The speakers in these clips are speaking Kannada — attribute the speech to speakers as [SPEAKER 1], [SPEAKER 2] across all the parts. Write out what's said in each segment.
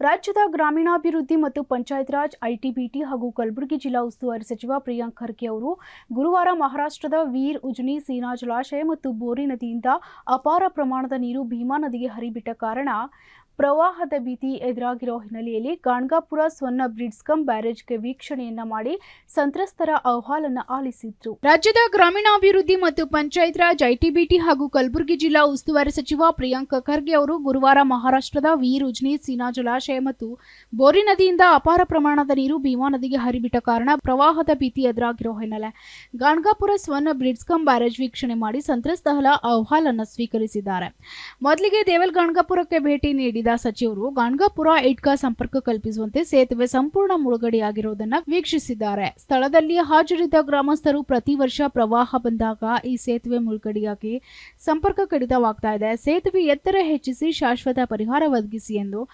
[SPEAKER 1] ರಾಜ್ಯದ ಗ್ರಾಮೀಣಾಭಿವೃದ್ಧಿ ಮತ್ತು ಪಂಚಾಯತ್ ರಾಜ್ ಐಟಿಬಿಟಿ ಹಾಗೂ ಕಲಬುರಗಿ ಜಿಲ್ಲಾ ಉಸ್ತುವಾರಿ ಸಚಿವ ಪ್ರಿಯಾಂಕ್ ಖರ್ಗೆ ಅವರು ಗುರುವಾರ ಮಹಾರಾಷ್ಟ್ರದ ವೀರ್, ಉಜ್ನಿ, ಸೀನಾ ಜಲಾಶಯ ಮತ್ತು ಬೋರಿ ನದಿಯಿಂದ ಅಪಾರ ಪ್ರಮಾಣದ ನೀರು ಭೀಮಾ ನದಿಗೆ ಹರಿಬಿಟ್ಟ ಕಾರಣ ಪ್ರವಾಹದ ಭೀತಿ ಎದುರಾಗಿರೋ ಹಿನ್ನೆಲೆಯಲ್ಲಿ ಗಾಣಗಾಪುರ ಬ್ರಿಡ್ಸ್ ಕಮ್ ಬ್ಯಾರೇಜ್ಗೆ ವೀಕ್ಷಣೆಯನ್ನ ಮಾಡಿ ಸಂತ್ರಸ್ತರ ಅಹವಾಲನ್ನ ಆಲಿಸಿದ್ರು. ರಾಜ್ಯದ ಗ್ರಾಮೀಣಾಭಿವೃದ್ಧಿ ಮತ್ತು ಪಂಚಾಯತ್ ರಾಜ್ ಐಟಿಬಿಟಿ ಹಾಗೂ ಕಲಬುರಗಿ ಜಿಲ್ಲಾ ಉಸ್ತುವಾರಿ ಸಚಿವ ಪ್ರಿಯಾಂಕ ಖರ್ಗೆ ಅವರು ಗುರುವಾರ ಮಹಾರಾಷ್ಟ್ರದ ವೀರ್, ಉಜ್ನಿ, ಸೀನಾ ಮತ್ತು ಬೋರಿ ನದಿಯಿಂದ ಅಪಾರ ಪ್ರಮಾಣದ ನೀರು ಭೀಮಾ ನದಿಗೆ ಹರಿಬಿಟ್ಟ ಕಾರಣ ಪ್ರವಾಹದ ಭೀತಿ ಎದುರಾಗಿರೋ ಹಿನ್ನೆಲೆ ಗಾಣ್ಗಾಪುರ ಸ್ವರ್ಣ ಬ್ರಿಡ್ಜ್ ಕಮ್ ಬ್ಯಾರೇಜ್ ವೀಕ್ಷಣೆ ಮಾಡಿ ಸಂತ್ರಸ್ತಹಲ ಅಹ್ವಾಲನ್ನು ಸ್ವೀಕರಿಸಿದ್ದಾರೆ. ಮೊದಲಿಗೆ ದೇವಲ್ ಗಾಣ್ಗಾಪುರಕ್ಕೆ ಭೇಟಿ ನೀಡಿದ ಸಚಿವರು, ಗಾಣ್ಗಾಪುರ ಇಟ್ಕಾ ಸಂಪರ್ಕ ಕಲ್ಪಿಸುವಂತೆ ಸೇತುವೆ ಸಂಪೂರ್ಣ ಮುಳುಗಡೆಯಾಗಿರುವುದನ್ನು ವೀಕ್ಷಿಸಿದ್ದಾರೆ. ಸ್ಥಳದಲ್ಲಿ ಹಾಜರಿದ್ದ ಗ್ರಾಮಸ್ಥರು ಪ್ರತಿ ವರ್ಷ ಪ್ರವಾಹ ಬಂದಾಗ ಈ ಸೇತುವೆ ಮುಳುಗಡೆಯಾಗಿ ಸಂಪರ್ಕ ಕಡಿತವಾಗ್ತಾ ಇದೆ. ಸೇತುವೆ ಎತ್ತರ ಹೆಚ್ಚಿಸಿ ಶಾಶ್ವತ ಪರಿಹಾರ ಒದಗಿಸಿ ಎಂದು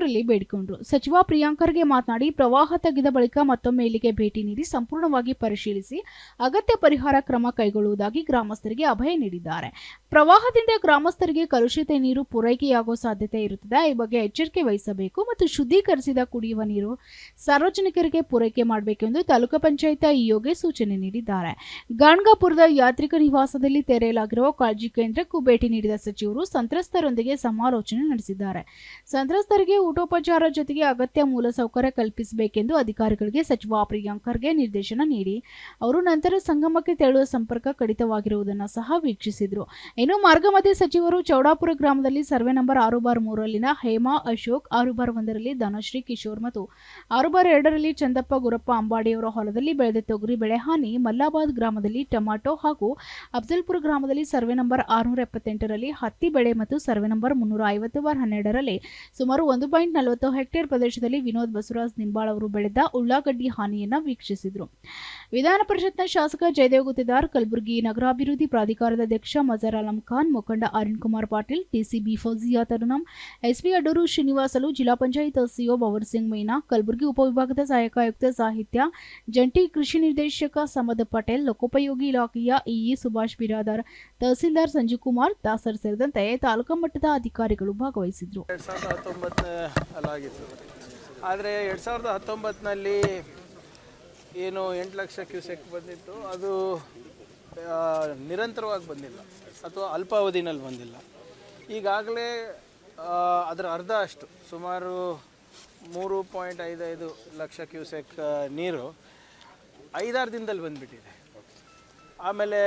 [SPEAKER 1] ಸಚಿವರಲ್ಲಿ ಬೇಡಿಕೊಂಡರು. ಸಚಿವ ಪ್ರಿಯಾಂಕರ್ಗೆ ಮಾತನಾಡಿ ಪ್ರವಾಹ ತಗ್ಗಿದ ಬಳಿಕ ಮತ್ತೊಮ್ಮೆ ಇಲ್ಲಿಗೆ ಭೇಟಿ ನೀಡಿ ಸಂಪೂರ್ಣವಾಗಿ ಪರಿಶೀಲಿಸಿ ಅಗತ್ಯ ಪರಿಹಾರ ಕ್ರಮ ಕೈಗೊಳ್ಳುವುದಾಗಿ ಗ್ರಾಮಸ್ಥರಿಗೆ ಅಭಯ ನೀಡಿದ್ದಾರೆ. ಪ್ರವಾಹದಿಂದ ಗ್ರಾಮಸ್ಥರಿಗೆ ಕಲುಷಿತ ನೀರು ಪೂರೈಕೆಯಾಗುವ ಸಾಧ್ಯತೆ ಇರುತ್ತದೆ. ಈ ಬಗ್ಗೆ ಎಚ್ಚರಿಕೆ ವಹಿಸಬೇಕು ಮತ್ತು ಶುದ್ಧೀಕರಿಸಿದ ಕುಡಿಯುವ ನೀರು ಸಾರ್ವಜನಿಕರಿಗೆ ಪೂರೈಕೆ ಮಾಡಬೇಕೆಂದು ತಾಲೂಕು ಪಂಚಾಯತ್ ಇಒಗೆ ಸೂಚನೆ ನೀಡಿದ್ದಾರೆ. ಗಾಣಗಾಪುರದ ಯಾತ್ರಿಕ ನಿವಾಸದಲ್ಲಿ ತೆರೆಯಲಾಗಿರುವ ಕಾಳಜಿ ಕೇಂದ್ರಕ್ಕೂ ಭೇಟಿ ನೀಡಿದ ಸಚಿವರು ಸಂತ್ರಸ್ತರೊಂದಿಗೆ ಸಮಾಲೋಚನೆ ನಡೆಸಿದ್ದಾರೆ. ಸಂತ್ರಸ್ತರಿಗೆ ಊಟೋಪಚಾರ ಜೊತೆಗೆ ಅಗತ್ಯ ಮೂಲಸೌಕರ್ಯ ಕಲ್ಪಿಸಬೇಕೆಂದು ಅಧಿಕಾರಿಗಳಿಗೆ ಸಚಿವ ಪ್ರಿಯಾಂಕ್ ಖರ್ಗೆ ನಿರ್ದೇಶನ ನೀಡಿ. ಅವರು ನಂತರ ಸಂಗಮಕ್ಕೆ ತೆರಳುವ ಸಂಪರ್ಕ ಕಡಿತವಾಗಿರುವುದನ್ನು ಸಹ ವೀಕ್ಷಿಸಿದರು. ಇನ್ನು ಮಾರ್ಗ ಮಧ್ಯೆ ಸಚಿವರು ಚೌಡಾಪುರ ಗ್ರಾಮದಲ್ಲಿ ಸರ್ವೆ ನಂಬರ್ ಆರು ಬಾರ್ ಮೂರರಲ್ಲಿನ ಹೇಮಾ ಅಶೋಕ್, ಆರು ಬಾರ್ ಒಂದರಲ್ಲಿ ಧನಶ್ರೀ ಕಿಶೋರ್ ಮತ್ತು ಆರು ಬಾರ್ ಎರಡರಲ್ಲಿ ಚಂದಪ್ಪ ಗುರಪ್ಪ ಅಂಬಾಡಿಯವರ ಹೊಲದಲ್ಲಿ ಬೆಳೆದ ತೊಗರಿ ಬೆಳೆ ಹಾನಿ ಮಲ್ಲಾಬಾದ್ ಗ್ರಾಮದಲ್ಲಿ ಟೊಮಾಟೊ ಹಾಗೂ ಅಫ್ಜಲ್ಪುರ ಗ್ರಾಮದಲ್ಲಿ ಸರ್ವೆ ನಂಬರ್ ಆರುನೂರ ಎಪ್ಪತ್ತೆಂಟರಲ್ಲಿ ಹತ್ತಿ ಬೆಳೆ ಮತ್ತು ಸರ್ವೆ ನಂಬರ್ ಮುನ್ನೂರ ಐವತ್ತು ಬಾರ್ ಹನ್ನೆರಡರಲ್ಲಿ ಸುಮಾರು ಒಂದು ಪಾಯಿಂಟ್ ನಲವತ್ತು ಹೆಕ್ಟೇರ್ ಪ್ರದೇಶದಲ್ಲಿ ವಿನೋದ್ ಬಸವರಾಜ್ ನಿಂಬಾಳ್ ಅವರು ಬೆಳೆದ ಉಳ್ಳಾಗಡ್ಡಿ ಹಾನಿಯನ್ನು ವೀಕ್ಷಿಸಿದರು. ವಿಧಾನ ಪರಿಷತ್ನ ಶಾಸಕ ಜಯದೇವ್ ಗುತ್ತೇದಾರ್, ಕಲಬುರಗಿ ನಗರಾಭಿವೃದ್ಧಿ ಪ್ರಾಧಿಕಾರದ ಅಧ್ಯಕ್ಷ ಮಜರ್ ಅಲಂ ಖಾನ್, ಮುಖಂಡ ಅರುಣ್ ಕುಮಾರ್ ಪಾಟೀಲ್, ಟಿಸಿಬಿ ಫೌಜಿಯಾ ತರುಣಂ, ಎಸ್ಪಿ ಅಡೂರು ಶ್ರೀನಿವಾಸಲು ಜಿಲ್ಲಾ ಪಂಚಾಯತ್ ಸಿಒ ಭವರ್ ಸಿಂಗ್ ಮೈನಾ, ಕಲಬುರಗಿ ಉಪವಿಭಾಗದ ಸಹಾಯಕ ಆಯುಕ್ತ ಸಾಹಿತ್ಯ, ಜಂಟಿ ಕೃಷಿ ನಿರ್ದೇಶಕ ಸಮದ್ ಪಟೇಲ್, ಲೋಕೋಪಯೋಗಿ ಇಲಾಖೆಯ ಇಇ ಸುಭಾಷ್ ಬಿರಾದಾರ್, ತಹಸೀಲ್ದಾರ್ ಸಂಜೀವ್ ಕುಮಾರ್, ದಾಸರ್ ಸೇರಿದಂತೆ ತಾಲೂಕಾ ಮಟ್ಟದ ಅಧಿಕಾರಿಗಳು ಭಾಗವಹಿಸಿದ್ರು.
[SPEAKER 2] ಅಲ್ಲಾಗಿತ್ತು ಆದರೆ ಎರಡು ಸಾವಿರದ ಹತ್ತೊಂಬತ್ತಿನಲ್ಲಿ ಏನು ಎಂಟು ಲಕ್ಷ ಕ್ಯೂಸೆಕ್ ಬಂದಿತ್ತು. ಅದು ನಿರಂತರವಾಗಿ ಬಂದಿಲ್ಲ. ಅಥವಾ ಅಲ್ಪಾವಧಿನಲ್ಲಿ ಬಂದಿಲ್ಲ. ಈಗಾಗಲೇ ಅದರ ಅರ್ಧ ಅಷ್ಟು, ಸುಮಾರು ಮೂರು ಪಾಯಿಂಟ್ ಐದೈದು ಲಕ್ಷ ಕ್ಯೂಸೆಕ್ ನೀರು ಐದಾರು ದಿನದಲ್ಲಿ ಬಂದುಬಿಟ್ಟಿದೆ. ಆಮೇಲೆ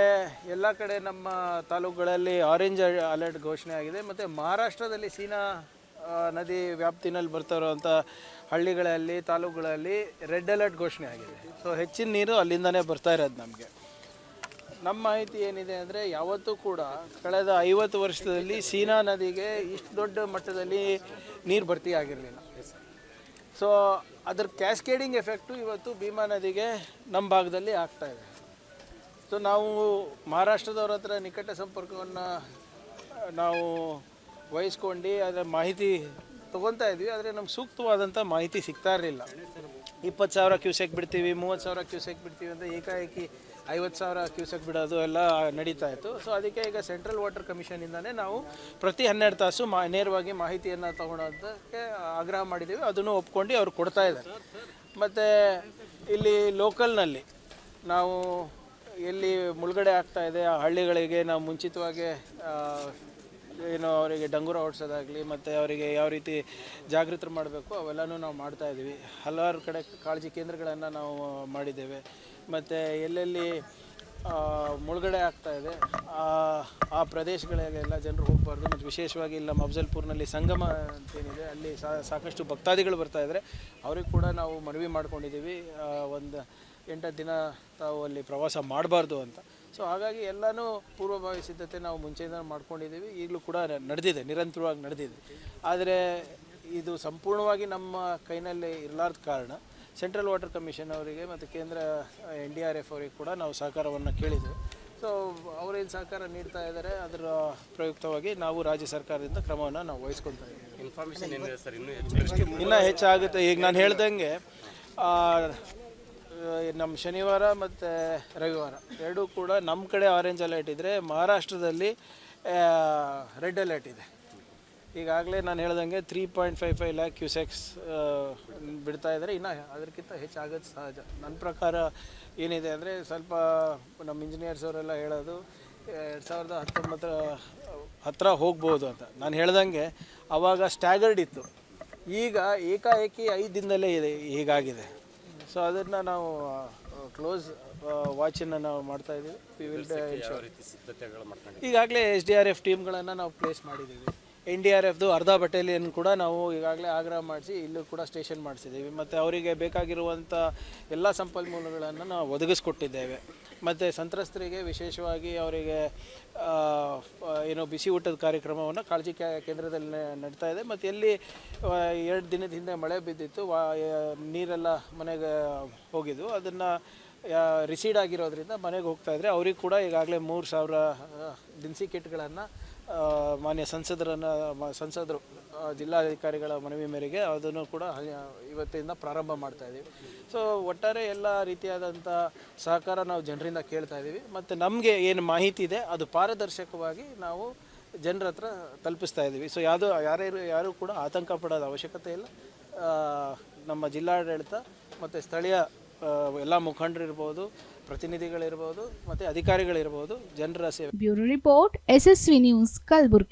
[SPEAKER 2] ಎಲ್ಲ ಕಡೆ ನಮ್ಮ ತಾಲೂಕುಗಳಲ್ಲಿ ಆರೆಂಜ್ ಅಲರ್ಟ್ ಘೋಷಣೆ ಆಗಿದೆ. ಮತ್ತು ಮಹಾರಾಷ್ಟ್ರದಲ್ಲಿ ಸೀನಾ ನದಿ ವ್ಯಾಪ್ತಿನಲ್ಲಿ ಬರ್ತಾ ಇರುವಂಥ ಹಳ್ಳಿಗಳಲ್ಲಿ, ತಾಲೂಕುಗಳಲ್ಲಿ ರೆಡ್ ಅಲರ್ಟ್ ಘೋಷಣೆ ಆಗಿದೆ. ಸೊ ಹೆಚ್ಚಿನ ನೀರು ಅಲ್ಲಿಂದನೇ ಬರ್ತಾ ಇರೋದು ನಮಗೆ. ನಮ್ಮ ಮಾಹಿತಿ ಏನಿದೆ ಅಂದರೆ, ಯಾವತ್ತೂ ಕೂಡ ಕಳೆದ ಐವತ್ತು ವರ್ಷದಲ್ಲಿ ಸೀನಾ ನದಿಗೆ ಇಷ್ಟು ದೊಡ್ಡ ಮಟ್ಟದಲ್ಲಿ ನೀರು ಭರ್ತಿ ಆಗಿರಲಿಲ್ಲ. ಸೊ ಅದರ ಕ್ಯಾಸ್ಕೇಡಿಂಗ್ ಎಫೆಕ್ಟು ಇವತ್ತು ಭೀಮಾ ನದಿಗೆ ನಮ್ಮ ಭಾಗದಲ್ಲಿ ಆಗ್ತಾ ಇದೆ. ಸೊ ನಾವು ಮಹಾರಾಷ್ಟ್ರದವ್ರ ಹತ್ರ ನಿಕಟ ಸಂಪರ್ಕವನ್ನು ನಾವು ವಹಿಸ್ಕೊಂಡು ಅದರ ಮಾಹಿತಿ ತೊಗೊತಾ ಇದ್ವಿ, ಆದರೆ ನಮ್ಗೆ ಸೂಕ್ತವಾದಂಥ ಮಾಹಿತಿ ಸಿಗ್ತಾ ಇರಲಿಲ್ಲ. ಇಪ್ಪತ್ತು ಸಾವಿರ ಕ್ಯೂಸೆಕ್ ಬಿಡ್ತೀವಿ, ಮೂವತ್ತು ಸಾವಿರ ಕ್ಯೂಸೆಕ್ ಬಿಡ್ತೀವಿ ಅಂತ ಏಕಾಏಕಿ ಐವತ್ತು ಸಾವಿರ ಕ್ಯೂಸೆಕ್ ಬಿಡೋದು ಎಲ್ಲ ನಡೀತಾ ಇತ್ತು. ಸೊ ಅದಕ್ಕೆ ಈಗ ಸೆಂಟ್ರಲ್ ವಾಟರ್ ಕಮಿಷನಿಂದನೇ ನಾವು ಪ್ರತಿ ಹನ್ನೆರಡು ತಾಸು ಮಾ, ನೇರವಾಗಿ ಮಾಹಿತಿಯನ್ನು ತೊಗೊಳೋದಕ್ಕೆ ಆಗ್ರಹ ಮಾಡಿದ್ದೀವಿ ಅದನ್ನು ಒಪ್ಕೊಂಡು ಅವ್ರು ಕೊಡ್ತಾ ಇದ್ದಾರೆ. ಮತ್ತು ಇಲ್ಲಿ ಲೋಕಲ್ನಲ್ಲಿ ನಾವು ಎಲ್ಲಿ ಮುಳುಗಡೆ ಆಗ್ತಾ ಇದೆ, ಆ ಹಳ್ಳಿಗಳಿಗೆ ನಾವು ಮುಂಚಿತವಾಗಿ ಏನು ಅವರಿಗೆ ಡಂಗುರ ಓಡಿಸೋದಾಗಲಿ ಮತ್ತು ಅವರಿಗೆ ಯಾವ ರೀತಿ ಜಾಗೃತರು ಮಾಡಬೇಕು, ಅವೆಲ್ಲನೂ ನಾವು ಮಾಡ್ತಾ ಇದ್ದೀವಿ. ಹಲವಾರು ಕಡೆ ಕಾಳಜಿ ಕೇಂದ್ರಗಳನ್ನು ನಾವು ಮಾಡಿದ್ದೇವೆ. ಮತ್ತು ಎಲ್ಲೆಲ್ಲಿ ಮುಳುಗಡೆ ಆಗ್ತಾ ಇದೆ, ಆ ಪ್ರದೇಶಗಳಿಗೆಲ್ಲ ಜನರು ಹೋಗಬಾರ್ದು. ಮತ್ತು ವಿಶೇಷವಾಗಿ ಇಲ್ಲಿ ನಮ್ಮ ಅಫ್ಜಲ್ಪುರ್ನಲ್ಲಿ ಸಂಗಮ ಅಂತೇನಿದೆ, ಅಲ್ಲಿ ಸಾಕಷ್ಟು ಭಕ್ತಾದಿಗಳು ಬರ್ತಾ ಇದ್ದಾರೆ. ಅವ್ರಿಗೆ ಕೂಡ ನಾವು ಮನವಿ ಮಾಡ್ಕೊಂಡಿದ್ದೀವಿ ಒಂದು ಎಂಟತ್ತು ದಿನ ತಾವು ಅಲ್ಲಿ ಪ್ರವಾಸ ಮಾಡಬಾರ್ದು ಅಂತ. ಸೊ ಹಾಗಾಗಿ ಎಲ್ಲನೂ ಪೂರ್ವಭಾವಿ ಸಿದ್ಧತೆ ನಾವು ಮುಂಚೆಯಿಂದ ಮಾಡ್ಕೊಂಡಿದ್ದೀವಿ. ಈಗಲೂ ಕೂಡ ನಡೆದಿದೆ ನಿರಂತರವಾಗಿ ನಡೆದಿದೆ. ಆದರೆ ಇದು ಸಂಪೂರ್ಣವಾಗಿ ನಮ್ಮ ಕೈನಲ್ಲಿ ಇರಲಾರ್ದ ಕಾರಣ ಸೆಂಟ್ರಲ್ ವಾಟರ್ ಕಮಿಷನ್ ಅವರಿಗೆ ಮತ್ತು ಕೇಂದ್ರ ಎನ್ ಡಿ ಆರ್ ಎಫ್ ಅವರಿಗೆ ಕೂಡ ನಾವು ಸಹಕಾರವನ್ನು ಕೇಳಿದೆ ಸೊ ಅವರೇನು ಸಹಕಾರ ನೀಡ್ತಾ ಇದ್ದಾರೆ ಅದರ ಪ್ರಯುಕ್ತವಾಗಿ ನಾವು ರಾಜ್ಯ ಸರ್ಕಾರದಿಂದ ಕ್ರಮವನ್ನು ನಾವು ವಹಿಸ್ಕೊಳ್ತಾ ಇದ್ದೀವಿ.
[SPEAKER 3] ಇನ್ಫಾರ್ಮೇಷನ್ ಇನ್ನೂ ಹೆಚ್ಚು
[SPEAKER 2] ಇನ್ನೂ ಹೆಚ್ಚಾಗುತ್ತೆ. ಈಗ ನಾನು ಹೇಳ್ದಂಗೆ ಆ, ನಮ್ಮ ಶನಿವಾರ ಮತ್ತು ರವಿವಾರ. ಎರಡೂ ಕೂಡ ನಮ್ಮ ಕಡೆ ಆರೆಂಜ್ ಅಲರ್ಟ್ ಇದ್ದರೆ ಮಹಾರಾಷ್ಟ್ರದಲ್ಲಿ ರೆಡ್ ಅಲರ್ಟ್ ಇದೆ. ಈಗಾಗಲೇ ನಾನು ಹೇಳ್ದಂಗೆ three point five five lakh cusecs ಬಿಡ್ತಾ ಇದ್ದಾರೆ. ಇನ್ನು ಅದಕ್ಕಿಂತ ಹೆಚ್ಚಾಗೋದು ಸಹಜ. ನನ್ನ ಪ್ರಕಾರ ಏನಿದೆ ಅಂದರೆ ಸ್ವಲ್ಪ ನಮ್ಮ ಇಂಜಿನಿಯರ್ಸ್ ಅವರೆಲ್ಲ ಹೇಳೋದು, ಎರಡು ಸಾವಿರದ ಹತ್ತೊಂಬತ್ತರ ಹತ್ತಿರ ಹೋಗ್ಬೋದು ಅಂತ. ನಾನು ಹೇಳ್ದಂಗೆ ಆವಾಗ ಸ್ಟ್ಯಾಗರ್ಡ್ ಇತ್ತು. ಈಗ ಏಕಾಏಕಿ ಐದು ದಿನದಲ್ಲೇ ಇದೆ, ಹೀಗಾಗಿದೆ. ಸೊ ಅದನ್ನು ನಾವು ಕ್ಲೋಸ್ ವಾಚನ್ನು ನಾವು ಮಾಡ್ತಾ ಇದ್ದೀವಿ ಈಗಾಗಲೇ ಎಸ್ ಡಿ ಆರ್ ಎಫ್ ಟೀಮ್ಗಳನ್ನು ನಾವು ಪ್ಲೇಸ್ ಮಾಡಿದ್ದೀವಿ ಎನ್ ಡಿ ಆರ್ ಎಫ್ದು ಅರ್ಧ ಬಟಾಲಿಯನ್ ಕೂಡ ನಾವು ಈಗಾಗಲೇ ಆಗ್ರಹ ಮಾಡಿಸಿ ಇಲ್ಲೂ ಕೂಡ ಸ್ಟೇಷನ್ ಮಾಡಿಸಿದ್ದೀವಿ. ಮತ್ತು ಅವರಿಗೆ ಬೇಕಾಗಿರುವಂಥ ಎಲ್ಲ ಸಂಪನ್ಮೂಲಗಳನ್ನು ನಾವು ಒದಗಿಸ್ಕೊಟ್ಟಿದ್ದೇವೆ. ಮತ್ತು ಸಂತ್ರಸ್ತರಿಗೆ ವಿಶೇಷವಾಗಿ ಅವರಿಗೆ ಏನು ಬಿಸಿ ಊಟದ ಕಾರ್ಯಕ್ರಮವನ್ನು ಕಾಳಜಿ ಕೇಂದ್ರದಲ್ಲಿ ನಡೀತಾ ಇದೆ. ಮತ್ತು ಎಲ್ಲಿ ಎರಡು ದಿನದ ಹಿಂದೆ ಮಳೆ ಬಿದ್ದಿತ್ತು, ವಾ ನೀರೆಲ್ಲ ಮನೆಗೆ ಹೋಗಿದ್ದು. ಅದನ್ನು ರಿಸೀಡ್ ಆಗಿರೋದ್ರಿಂದ ಮನೆಗೆ ಹೋಗ್ತಾ ಇದ್ರೆ ಅವ್ರಿಗೆ ಕೂಡ ಈಗಾಗಲೇ ಮೂರು ಸಾವಿರ ದಿನಸಿ ಕಿಟ್ಗಳನ್ನು ಮಾನ್ಯ ಸಂಸದರನ್ನು ಸಂಸದರು ಜಿಲ್ಲಾಧಿಕಾರಿಗಳ ಮನವಿ ಮೇರೆಗೆ ಅದನ್ನು ಕೂಡ ಇವತ್ತಿಂದ ಪ್ರಾರಂಭ ಮಾಡ್ತಾ ಇದ್ದೀವಿ. ಸೊ ಒಟ್ಟಾರೆ ಎಲ್ಲ ರೀತಿಯಾದಂಥ ಸಹಕಾರ ನಾವು ಜನರಿಂದ ಕೇಳ್ತಾ ಇದ್ದೀವಿ. ಮತ್ತು ನಮಗೆ ಏನು ಮಾಹಿತಿ ಇದೆ, ಅದು ಪಾರದರ್ಶಕವಾಗಿ ನಾವು ಜನರ ಹತ್ರ ತಲುಪಿಸ್ತಾ ಇದ್ದೀವಿ. ಸೊ ಯಾವುದು, ಯಾರ್ಯಾರು, ಯಾರು ಕೂಡ ಆತಂಕ ಪಡೋದ ಅವಶ್ಯಕತೆ ಇಲ್ಲ. ನಮ್ಮ ಜಿಲ್ಲಾಡಳಿತ ಮತ್ತು ಸ್ಥಳೀಯ ಎಲ್ಲ ಮುಖಂಡರಿರ್ಬೋದು ಪ್ರತಿನಿಧಿಗಳಿರ್ಬೋದು ಮತ್ತೆ ಅಧಿಕಾರಿಗಳಿರ್ಬೋದು ಜನರ ಸೇವೆ.
[SPEAKER 1] Bureau report SSV news Kalaburagi.